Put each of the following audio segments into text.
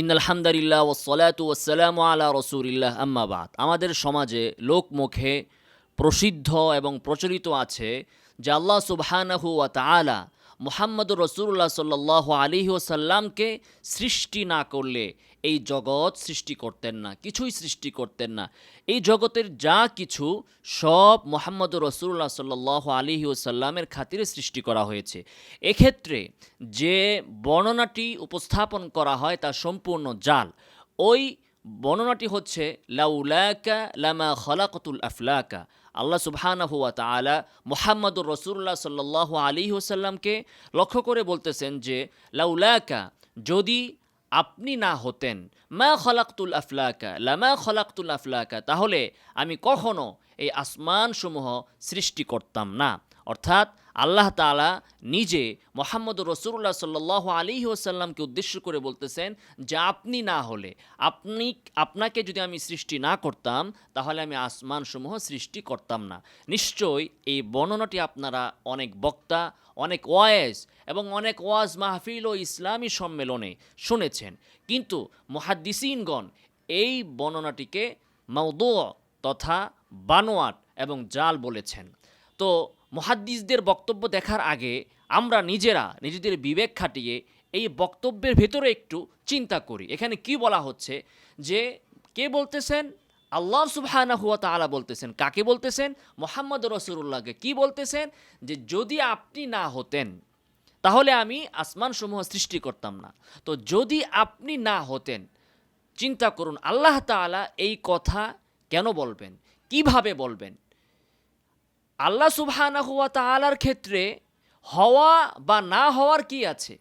ইনালহামদালিল্লাহ ও ওসালাম আলা রসুলিল্লাহ আম্মাবাদ আমাদের সমাজে লোক মুখে প্রসিদ্ধ এবং প্রচলিত আছে যে আল্লাহ সুবহানাহু ওয়া তালা মোহাম্মদ রসুল্লাহ সাল্লাহ আলী ওসাল্লামকে সৃষ্টি না করলে এই জগৎ সৃষ্টি করতেন না, কিছুই সৃষ্টি করতেন না। এই জগতের যা কিছু সব মোহাম্মদ রসুল্লাহ সাল্লাহ আলী ওসাল্লামের খাতিরে সৃষ্টি করা হয়েছে। এক্ষেত্রে যে বর্ণনাটি উপস্থাপন করা হয় তা সম্পূর্ণ জাল। ওই বর্ণনাটি হচ্ছে, লাউলাকা লামা খলাকতুল আফলাকা। আল্লাহ সুবহানাহু ওয়া তাআলা মুহাম্মদুর রসুল্লাহ সাল্লাল্লাহু আলাইহি ওসাল্লামকে লক্ষ্য করে বলতেছেন যে, লাউলাকা, যদি আপনি না হতেন, মা খলাকতুল আফলাকা লামা খলাকতুল আফলাকা তাহলে আমি কখনো এই আসমানসমূহ সৃষ্টি করতাম না। অর্থাৎ আল্লাহ তালা নিজে মোহাম্মদ রসুল্লাহ সাল্লাহ আলী ওসাল্লামকে উদ্দেশ্য করে বলতেছেন যে আপনি না হলে, আপনি, আপনাকে যদি আমি সৃষ্টি না করতাম, তাহলে আমি আসমানসমূহ সৃষ্টি করতাম না। নিশ্চয়ই এই বর্ণনাটি আপনারা অনেক বক্তা, অনেক ওয়াজ এবং অনেক ওয়াজ মাহফিল ও ইসলামী সম্মেলনে শুনেছেন। কিন্তু মহাদ্দিসিনগণ এই বর্ণনাটিকে মৌদো তথা বানোয়াট এবং জাল বলেছেন। তো মহাদ্দিসদের বক্তব্য দেখার আগে আমরা নিজেরা নিজেদের বিবেক খাটিয়ে এই বক্তব্যের ভেতরে একটু চিন্তা করি। এখানে কি বলা হচ্ছে? যে কে বলতেছেন? আল্লাহ সুবহানা হুয়া তালা বলতেছেন। কাকে বলতেছেন? মোহাম্মদ রসুল্লাহকে কি বলতেছেন? যে যদি আপনি না হতেন, তাহলে আমি আসমান সমূহ সৃষ্টি করতাম না। তো যদি আপনি না হতেন, চিন্তা করুন, আল্লাহ তালা এই কথা কেন বলবেন? কীভাবে বলবেন? আল্লাহ সুবহানা হুয়া তালার ক্ষেত্রে হওয়া বা না হওয়ার কি আছে?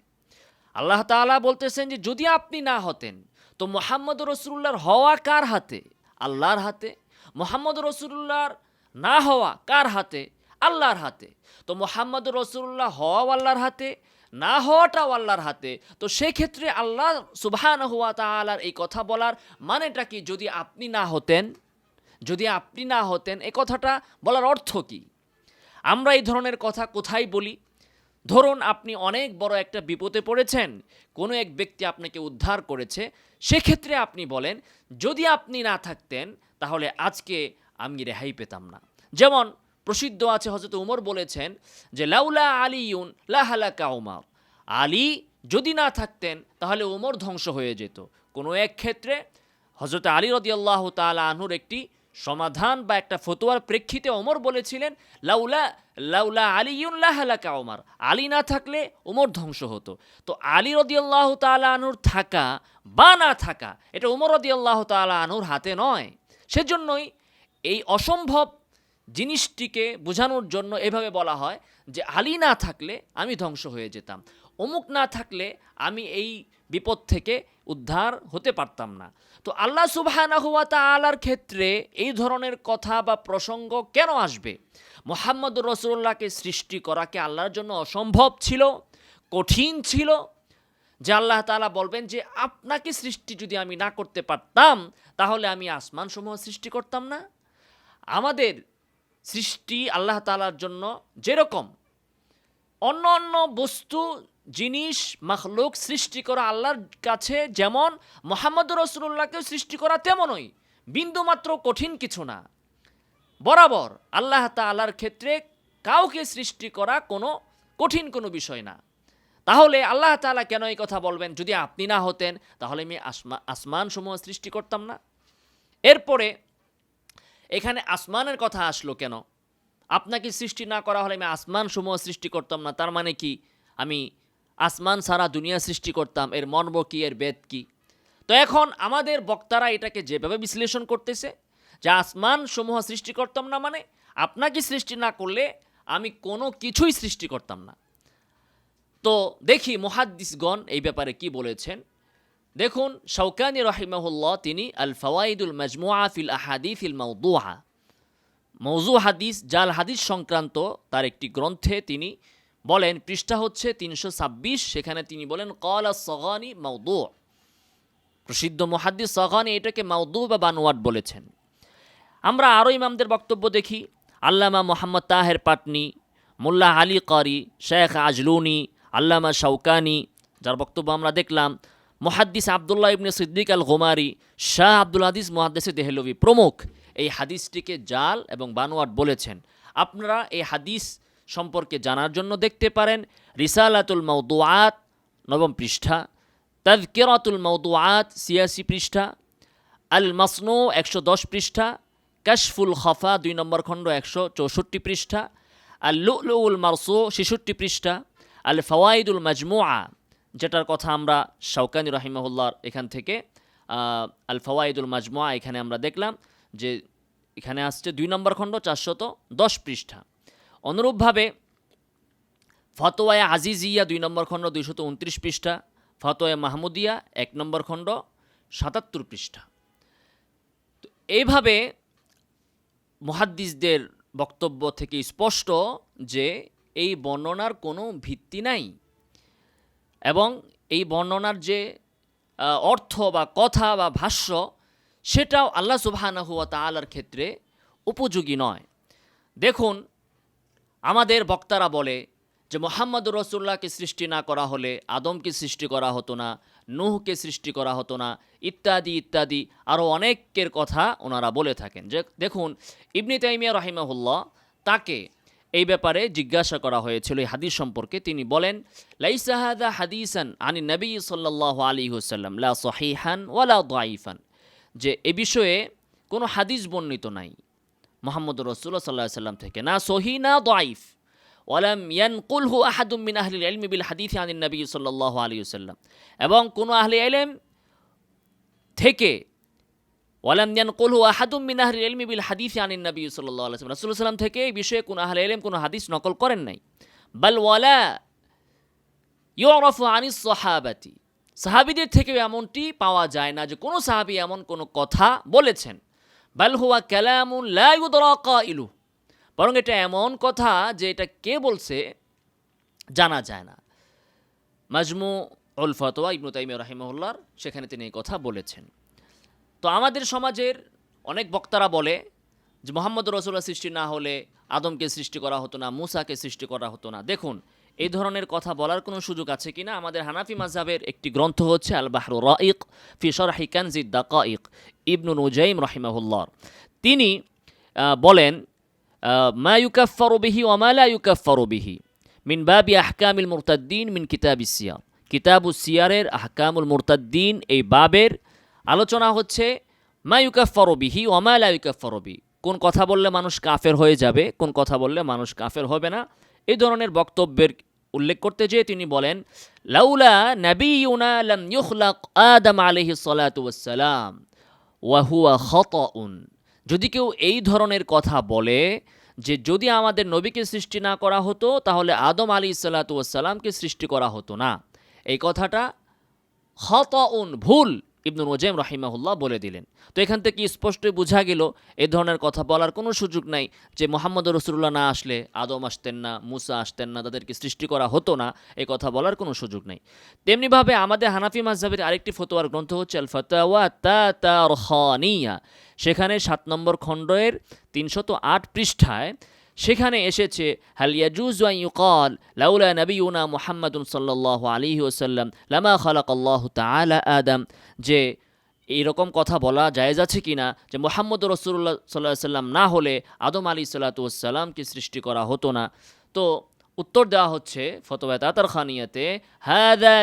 আল্লাহ তালা বলতেছেন যে, যদি আপনি না হতেন, তো মোহাম্মদ রসুল্লাহর হওয়া কার হাতে? আল্লাহর হাতে। মোহাম্মদ রসুল্লাহর না হওয়া কার হাতে? আল্লাহর হাতে। তো মোহাম্মদ রসুল্লাহ হওয়াও আল্লাহর হাতে, না হওয়াটাও আল্লাহর হাতে। তো সেক্ষেত্রে আল্লাহ সুবহান হুয়া তালার এই কথা বলার মানেটা কি? যদি আপনি না হতেন যদি আপনি না হতেন, এ কথাটা বলার অর্থ কি? আমরা এই ধরনের কথা কোথায় বলি? ধরুন, আপনি অনেক বড় একটা বিপদে পড়েছেন, কোনো এক ব্যক্তি আপনাকে উদ্ধার করেছে, সেক্ষেত্রে আপনি বলেন, যদি আপনি না থাকতেন, তাহলে আজকে আমি রেহাই পেতাম না। যেমন, প্রসিদ্ধ আছে হজরত উমর বলেছেন যে, লাউলা আলিউন লাহালাকা উমার। আলী যদি না থাকতেন, তাহলে উমর ধ্বংস হয়ে যেত। কোনো এক ক্ষেত্রে হজরত আলী রদিয়াল্লাহ তালা আনহুর একটি সমাধান বা একটা ফতোয়ার প্রেক্ষিতে ওমর বলেছিলেন, লাউলা লাউলা আলিউল্লাহ হালাকা ওমর। আলী না থাকলে ওমর ধ্বংস হতো। তো আলী রদিয়াল্লাহ তালা আনুর থাকা বা না থাকা, এটা ওমর রদিয়াল্লাহ তালা আনুর হাতে নয়। সেজন্যই এই অসম্ভব জিনিসটিকে বোঝানোর জন্য এভাবে বলা হয় যে, আলী না থাকলে আমি ধ্বংস হয়ে যেতাম। অমুক না থাকলে আমি এই বিপদ থেকে উদ্ধার হতে পারতাম না। তো আল্লাহ সুবহানা হুয়া তালার ক্ষেত্রে এই ধরনের কথা বা প্রসঙ্গ কেন আসবে? মোহাম্মদ রসুল্লাহকে সৃষ্টি করাকে আল্লাহর জন্য অসম্ভব ছিল, কঠিন ছিল, যে আল্লাহ তালা বলবেন যে আপনাকে সৃষ্টি যদি আমি না করতে পারতাম, তাহলে আমি আসমান সমূহ সৃষ্টি করতাম না। আমাদের সৃষ্টি আল্লাহ তালার জন্য যেরকম অন্য অন্য বস্তু জিনিস, মখলুক সৃষ্টি করা আল্লাহর কাছে যেমন মোহাম্মদ রসুল্লাহকেও সৃষ্টি করা তেমনই। বিন্দুমাত্র কঠিন কিছু না। বরাবর আল্লাহ তালার ক্ষেত্রে কাউকে সৃষ্টি করা কোনো কঠিন কোনো বিষয় না। তাহলে আল্লাহ তালা কেন এই কথা বলবেন? যদি আপনি না হতেন, তাহলে আমি আসমা আসমান সমূহ সৃষ্টি করতাম না। এরপরে এখানে আসমানের কথা আসলো কেন? আপনাকে সৃষ্টি না করা হলে আমি আসমান সমূহ সৃষ্টি করতাম না, তার মানে কি? আমি আসমান সারা দুনিয়া সৃষ্টি করতাম, এর মর্ম কি, এর বেদ কি? তো এখন আমাদের বক্তারা এটাকে যেভাবে বিশ্লেষণ করতেছে, যে আসমান সমূহ সৃষ্টি করতাম না মানে আপনাকে সৃষ্টি না করলে আমি কোনো কিছুই সৃষ্টি করতাম না। তো দেখি মহাদ্দিসগণ এই ব্যাপারে কি বলেছেন। দেখুন শৌকানি রহিমাহুল্লাহ তিনি আল ফওয়াইদুল মজমুআ ফিল আহাদি ফিল মৌদুহা মৌজু হাদিস, জাল হাদিস সংক্রান্ত তার একটি গ্রন্থে তিনি বলেন, পৃষ্ঠা হচ্ছে তিনশো ছাব্বিশ, সেখানে তিনি বলেন, কল সগানি মৌদু প্রসিদ্ধ মহাদ্দিস সগানি এটাকে মৌদু বা বানোয়াট বলেছেন। আমরা আরও ইমামদের বক্তব্য দেখি। আল্লামা মোহাম্মদ তাহের পাটনি, মোল্লা আলী কারি, শেখ আজলুনি, আল্লামা শৌকানি যার বক্তব্য আমরা দেখলাম, মহাদ্দিস আবদুল্লাহ ইবনে সিদ্দিক আল গোমারি শাহ আব্দুল হাদিস মহাদ্দেসে দেহলভি প্রমুখ। এই হাদিসটিকে জাল এবং বানোয়াট বলেছেন। আপনারা এই হাদিস সম্পর্কে জানার জন্য দেখতে পারেন। রিসালাতুল মৌদুয়াত নবম পৃষ্ঠা। তাজকেরাতুল মৌদুয়াত সিয়াসি পৃষ্ঠা। আল মাসনু একশো দশ পৃষ্ঠা। কাশফুল খফা, দুই নম্বর খণ্ড, একশো চৌষট্টি পৃষ্ঠা। আল লুল মারসু, ছেষট্টি পৃষ্ঠা। আল ফওয়াইদুল মাজমুআ, যেটার কথা আমরা শাউকানি রহিমাহুল্লাহর এখান থেকে আল ফওয়াইদুল মাজমুআ এখানে আমরা দেখলাম যে এখানে আসছে দুই নম্বর খণ্ড, চারশত দশ পৃষ্ঠা। অনুরূপভাবে ফতোয়ায় আজিজিয়া দুই নম্বর খণ্ড দুইশত উনত্রিশ পৃষ্ঠা ফতোয়া মাহমুদিয়া এক নম্বর খণ্ড সাতাত্তর পৃষ্ঠা। তো এইভাবে মহাদ্দিসদের বক্তব্য থেকে স্পষ্ট যে এই বর্ণনার কোনো ভিত্তি নাই এবং এই বর্ণনার যে অর্থ বা কথা বা ভাষ্য সেটাও আল্লাহ সুবহানাহু ওয়া তাআলার ক্ষেত্রে উপযোগী নয়। দেখুন আমাদের বক্তারা বলে যে মোহাম্মদ রসুল্লাহকে সৃষ্টি না করা হলে আদমকে সৃষ্টি করা হতো না, নুহকে সৃষ্টি করা হতো না, ইত্যাদি ইত্যাদি আরও অনেকের কথা ওনারা বলে থাকেন। যে দেখুন, ইবনি তাইমিয়া রাহিমাহুল্লাহ তাকে এই ব্যাপারে জিজ্ঞাসা করা হয়েছিল, এই হাদিস সম্পর্কে। তিনি বলেন লাইসাহাদা হাদিসান আনি নবী সাল্লাহ আলী হুসাল্লাম লা সহিহান ওয়ালা দাইফান যে এ বিষয়ে কোনো হাদিস বর্ণিত নাই। মোহাম্মদ রসুল্লাহ সাল্লাহ সাল্লাম থেকে। না সহি, না দাইফ ওয়ালাম ইয়ানকুলহু আহাদুম মিন আহলিল ইলমি বিল হাদিস আনিন নবী সাল্লাল্লাহু আলাইহি ওয়াসাল্লাম। এবং কোনো আহলে ইলম থেকে ওয়ালাম ইয়ানকুলহু আহাদুম মিন আহলিল ইলমি বিল হাদিস আনিন নবী সাল্লাল্লাহু আলাইহি ওয়াসাল্লাম রাসূলুল্লাহ সাল্লাম থেকে এই বিষয়ে কোনো আহলে ইলম কোনো হাদিস নকল করেন নাই। বাল ওয়ালা ইউরাফু আনিস সাহাবাতি। সাহাবীদের থেকেও এমনটি পাওয়া যায় না যে কোনো সাহাবী এমন কোনো কথা বলেছেন। বাল হুয়া কালামুন লা ইউদরা কাইলু বরং এটা এমন কথা যে এটা কে বলছে জানা যায় না। মাজমু উল ফতোয়া ইবনু তাইমিয়া রাহিমাহুল্লার সেখানে তিনি এই কথা বলেছেন। তো আমাদের সমাজের অনেক বক্তারা বলে যে মোহাম্মদ রসুল্লাহ সৃষ্টি না হলে আদমকে সৃষ্টি করা হতো না, মুসাকে সৃষ্টি করা হতো না। দেখুন, এই ধরনের কথা বলার কোনো সুযোগ আছে কিনা? আমাদের হানাফি মাযহাবের একটি গ্রন্থ হচ্ছে আল বাহরু রাইক ফি শরহি কানজি দাকাইক ইবনু নুজাইম রাহিমাহুল্লাহ। তিনি বলেন আহ, মা ইউকাফফারু বিহি ওয়া মা লা ইউকাফফারু বিহি মিন বাবি আহকামিল মুরতাদ্দিন মিন কিতাবিস সিয়ার কিতাবুস সিয়ারের আহকামুল মুরতাদ্দিন এই বাবের আলোচনা হচ্ছে মা ইউকাফফারু বিহি ওয়া মা লা কোন কথা বললে মানুষ কাফের হয়ে যাবে কোন কথা বললে মানুষ কাফের হবে না। এই ধরনের বক্তব্যের উল্লেখ করতে যেয়ে তিনি বলেন লাউলা নাবিয়ুনা লাম ইউখলাক আদম ওয়াস সালাম। ওয়া হত উন যদি কেউ এই ধরনের কথা বলে যে যদি আমাদের নবীকে সৃষ্টি না করা হতো, তাহলে আদম আলী সাল্লাতুয়াসাল্লামকে সৃষ্টি করা হতো না। এই কথাটা হত উন ভুল। ইবনু নজাইম রাহিমাহুল্লাহ বলে দিলেন। তো এখান থেকে স্পষ্টই বোঝা গেল, এ ধরনের কথা বলার কোনো সুযোগ নাই যে মোহাম্মদ রসুল্লাহ না আসলে আদম আসতেন না, মুসা আসতেন না, তাদেরকে সৃষ্টি করা হতো না, এ কথা বলার কোনো সুযোগ নেই। তেমনিভাবে আমাদের হানাফি মাজহাবের আরেকটি ফতোয়ার গ্রন্থ হচ্ছে আল সেখানে সাত নম্বর খণ্ডের তিনশত আট পৃষ্ঠায় সেখানে এসেছে, হাল ইয়াজুজ আন ইউকাল, লাউলা নবিয়ুনা মুহাম্মাদুন সাল্লাল্লাহু আলাইহি ওয়াসাল্লাম, লামা খালাকাল্লাহু তাআলা আদম। যে এইরকম কথা বলা জায়েজ আছে কিনা যে মোহাম্মদ রসুল্লাহ সাল্লাহ সাল্লাম না হলে আদম আলী সাল্লাতুসাল্লামকে সৃষ্টি করা হতো না। তো উত্তর দেওয়া হচ্ছে ফতোয়া তাতার খানিয়াতে হাদা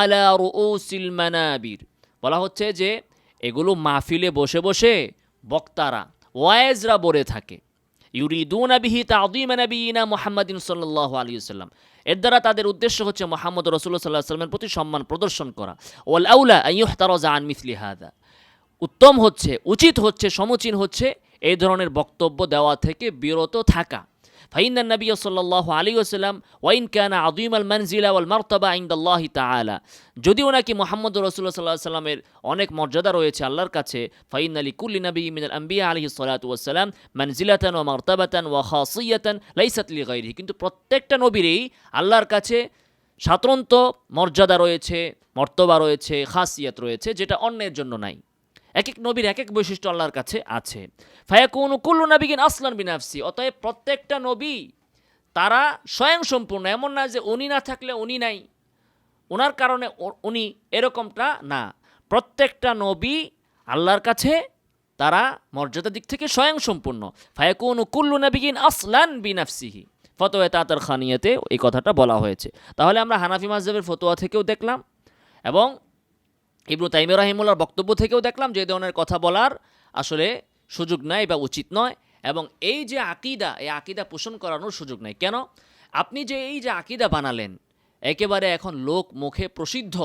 আলা রুউসিল মানাবির। বলা হচ্ছে যে এগুলো মাহফিলে বসে বসে বক্তারা ওয়াইজরা বলে থাকে, ইউরিদুন আবিহি তাদিম নবীনা মুহাম্মাদিন সাল্লাল্লাহু আলাইহি ওয়াসাল্লাম। এর দ্বারা তাদের উদ্দেশ্য হচ্ছে মোহাম্মদ রসুল্লাহ সাল্লাহ সাল্লামের প্রতি সম্মান প্রদর্শন করা। ওয়াল আউলা তারজা আন মিসলি হাদা উত্তম হচ্ছে, উচিত হচ্ছে, সমুচীন হচ্ছে এই ধরনের বক্তব্য দেওয়া থেকে বিরত থাকা। ফাইন নবী সাল্লাহ আলী ওসাল্লাম ওয়াইন কানা আদিম আল মনজিলা ওয়াল মারতাবা ইন্দাল্লাহ তাআলা যদিও নাকি মোহাম্মদ রসুল্লাহ সাল্লাহ সাল্লামের অনেক মর্যাদা রয়েছে আল্লাহর কাছে ফাইন আলী কুল্লি নবী মিনাল আম্বিয়া আলহি সালাতু ওয়াসালাম মনজিলাতান ও মারতাবাতান ওয়া খাসিয়াতান লাইসাত লি গাইরিহি কিন্তু প্রত্যেকটা নবীরই আল্লাহর কাছে সাধারণত মর্যাদা রয়েছে, মর্তবা রয়েছে, খাসিয়াত রয়েছে, যেটা অন্যের জন্য নাই। এক এক নবীর এক এক বৈশিষ্ট্য আল্লাহর কাছে আছে। ফায়াকুন কুল্লু নবীগিন আসলান বিনাফসি, অতএব প্রত্যেকটা নবী তারা স্বয়ং সম্পূর্ণ এমন না যে উনি না থাকলে উনি নাই। ওনার কারণে উনি এরকমটা না। প্রত্যেকটা নবী আল্লাহর কাছে তারা মর্যাদার দিক থেকে স্বয়ং সম্পূর্ণ ফায়াকুন কুল্লু নবীন আসলান বিনাফসিহি, ফতোয়া তাতার খানিয়াতে এই কথাটা বলা হয়েছে। তাহলে আমরা হানাফি মাজহাবের ফতোয়া থেকেও দেখলাম এবং ইবনু তাইম রাহিমুল্লার বক্তব্য থেকেও দেখলাম যে ধরনের কথা বলার আসলে সুযোগ নাই বা উচিত নয় এবং এই যে আকিদা, এই আকিদা পোষণ করানোর সুযোগ নাই। কেন? আপনি যে এই যে আকিদা বানালেন, একেবারে এখন লোক মুখে প্রসিদ্ধ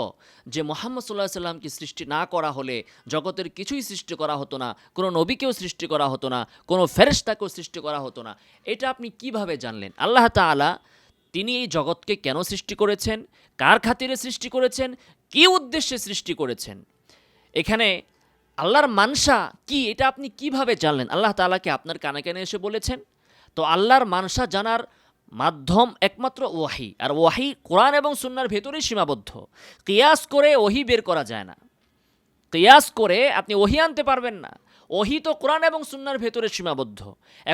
যে মোহাম্মদ সাল্লাহ সাল্লামকে সৃষ্টি না করা হলে জগতের কিছুই সৃষ্টি করা হতো না, কোনো নবীকেও সৃষ্টি করা হতো না, কোনো ফেরেশতাকেও সৃষ্টি করা হতো না, এটা আপনি কীভাবে জানলেন? আল্লাহ তাআলা তিনি এই জগৎকে কেন সৃষ্টি করেছেন? কার খাতিরে সৃষ্টি করেছেন? কী উদ্দেশ্যে সৃষ্টি করেছেন? এখানে আল্লাহর মানসা কি, এটা আপনি কীভাবে জানলেন? আল্লাহ তালাকে আপনার কানে কানে এসে বলেছেন? তো আল্লাহর মানসা জানার মাধ্যম একমাত্র ওয়াহি, আর ওয়াহি কোরআন এবং সুন্নার ভেতরেই সীমাবদ্ধ। কিয়াস করে ওহি বের করা যায় না। কিয়াস করে আপনি ওহি আনতে পারবেন না। ওহি তো কোরআন এবং সুন্নার ভেতরে সীমাবদ্ধ।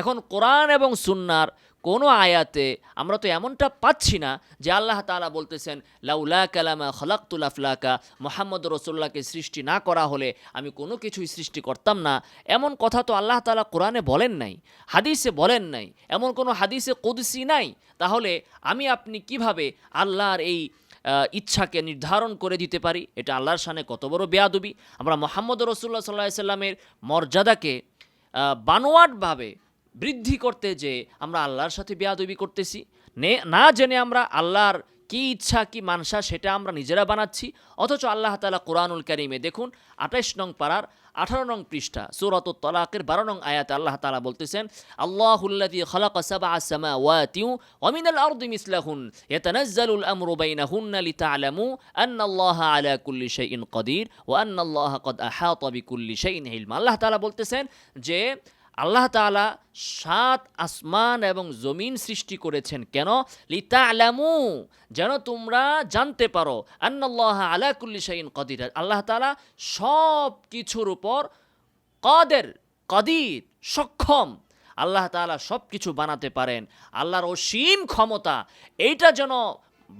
এখন কোরআন এবং সুন্নার কোনো আয়াতে আমরা তো এমনটা পাচ্ছি না যে আল্লাহ তালা বলতেছেন, লাউলা কালামা খলাক্তুল আফলাকা মোহাম্মদ রসুল্লাহকে সৃষ্টি না করা হলে আমি কোনো কিছুই সৃষ্টি করতাম না। এমন কথা তো আল্লাহ তালা কোরআনে বলেন নাই, হাদিসে বলেন নাই। এমন কোনো হাদিসে কুদসি নাই? তাহলে আমি আপনি কীভাবে আল্লাহর এই ইচ্ছাকে নির্ধারণ করে দিতে পারি। এটা আল্লাহর সানে কত বড় বেয়াদবি। আমরা মোহাম্মদ রসুল্লাহ সাল্লাহ সাল্লামের মর্যাদাকে বানোয়াটভাবে বৃদ্ধি করতে যে আমরা আল্লাহর সাথে বেয়াদবি করতেছি। নে, না জেনে আমরা আল্লাহর কি ইচ্ছা, কি মানসা, সেটা আমরা নিজেরা বানাচ্ছি। অথচ আল্লাহ তালা কোরআনুল করিমে দেখুন আঠাইশ নং পাড়ার আঠারো নং পৃষ্ঠা সুরত তলাকের বারো নং আয়াতে আল্লাহ তালা বলতেছেন আল্লাহুল্লাদি খলাক সাবা আসামা ওয়াতিউ ওমিনাল আরদি মিসলাহুন, ইয়াতানাজ্জালুল আমরু বাইনাহুন্না লিতা'লামু আন্নাল্লাহা আলা কুল্লি কদির ও ওয়া আন্নাল্লাহা কদ আহাতা বিকুল্লি শাইইন হিলমা। আল্লাহ তালা বলতেছেন যে আল্লাহ তাআলা সাত আসমান এবং জমিন সৃষ্টি করেছেন। কেন? লিতা আলামু যেন তোমরা জানতে পারো। আন্নাল্লাহ আলা কুল্লি কদির। আল্লাহ তাআলা সব কিছুর উপর কদের, কদির, সক্ষম। আল্লাহ তাআলা সব কিছু বানাতে পারেন। আল্লাহর অসীম ক্ষমতা, এইটা যেন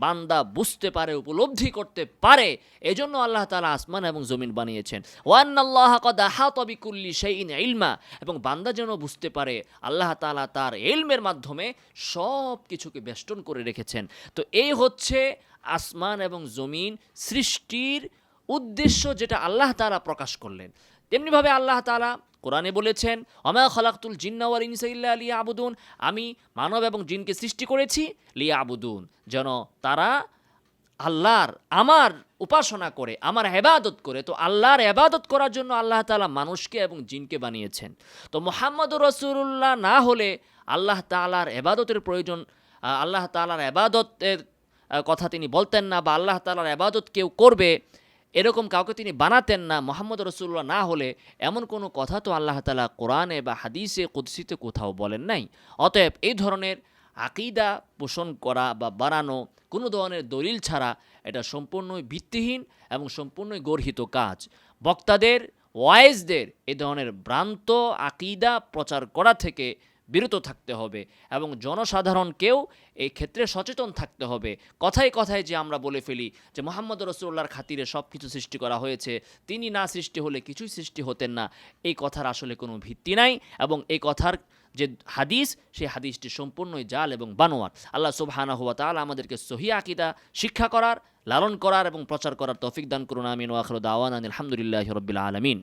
বান্দা বুঝতে পারে, উপলব্ধি করতে পারে, এজন্য আল্লাহ তাআলা আসমান এবং জমিন বানিয়েছেন। ওয়ান আল্লাহ কদ বিকুল্লি শাইইন ইলমা, এবং বান্দা যেন বুঝতে পারে, আল্লাহ তাআলা তার ইলমের মাধ্যমে সব কিছুকে বেষ্টন করে রেখেছেন। তো এই হচ্ছে আসমান এবং জমিন সৃষ্টির উদ্দেশ্য যেটা আল্লাহ তাআলা প্রকাশ করলেন। তেমনিভাবে আল্লাহ তাআলা কোরআনে বলেছেন অমা খলাকতুল জিন্নাওয়াল ইনসা ইল্লা আলিয়া আবুদুন আমি মানব এবং জিনকে সৃষ্টি করেছি লিয়া আবুদুন যেন তারা আল্লাহর, আমার উপাসনা করে, আমার এবাদত করে। তো আল্লাহর এবাদত করার জন্য আল্লাহ তাআলা মানুষকে এবং জিনকে বানিয়েছেন। তো মোহাম্মদ রসুল্লাহ না হলে আল্লাহ তাআলার এবাদতের প্রয়োজন, আল্লাহ তাআলার এবাদতের কথা তিনি বলতেন না বা আল্লাহ তাআলার এবাদত কেউ করবে এরকম কাউকে তিনি বানাতেন না, মোহাম্মদ রসুল্লাহ না হলে এমন কোনো কথা তো আল্লাহ তালা কোরআনে বা হাদিসে, কুদসিতে কোথাও বলেন নাই। অতএব এই ধরনের আকিদা পোষণ করা বা বানানো কোনো ধরনের দলিল ছাড়া এটা সম্পূর্ণই ভিত্তিহীন এবং সম্পূর্ণই গর্হিত কাজ। বক্তাদের, ওয়াইজদের এ ধরনের ভ্রান্ত আকিদা প্রচার করা থেকে বিরত থাকতে হবে এবং জনসাধারণকেও এই ক্ষেত্রে সচেতন থাকতে হবে। কথায় কথায় যে আমরা বলে ফেলি যে মোহাম্মদ রসুল্লাহর খাতিরে সব কিছু সৃষ্টি করা হয়েছে, তিনি না সৃষ্টি হলে কিছুই সৃষ্টি হতেন না। এই কথার আসলে কোনো ভিত্তি নাই এবং এই কথার যে হাদিস, সেই হাদিসটি সম্পূর্ণই জাল এবং বানোয়ার। আল্লাহ সুবহানাহু হুয়া তাআলা আমাদেরকে সহি আকিদা, শিক্ষা করার, লালন করার এবং প্রচার করার তৌফিক দান করুন। আমিন ওয়াখরু দাওয়ান আলহামদুলিল্লাহি রাব্বিল আলামিন।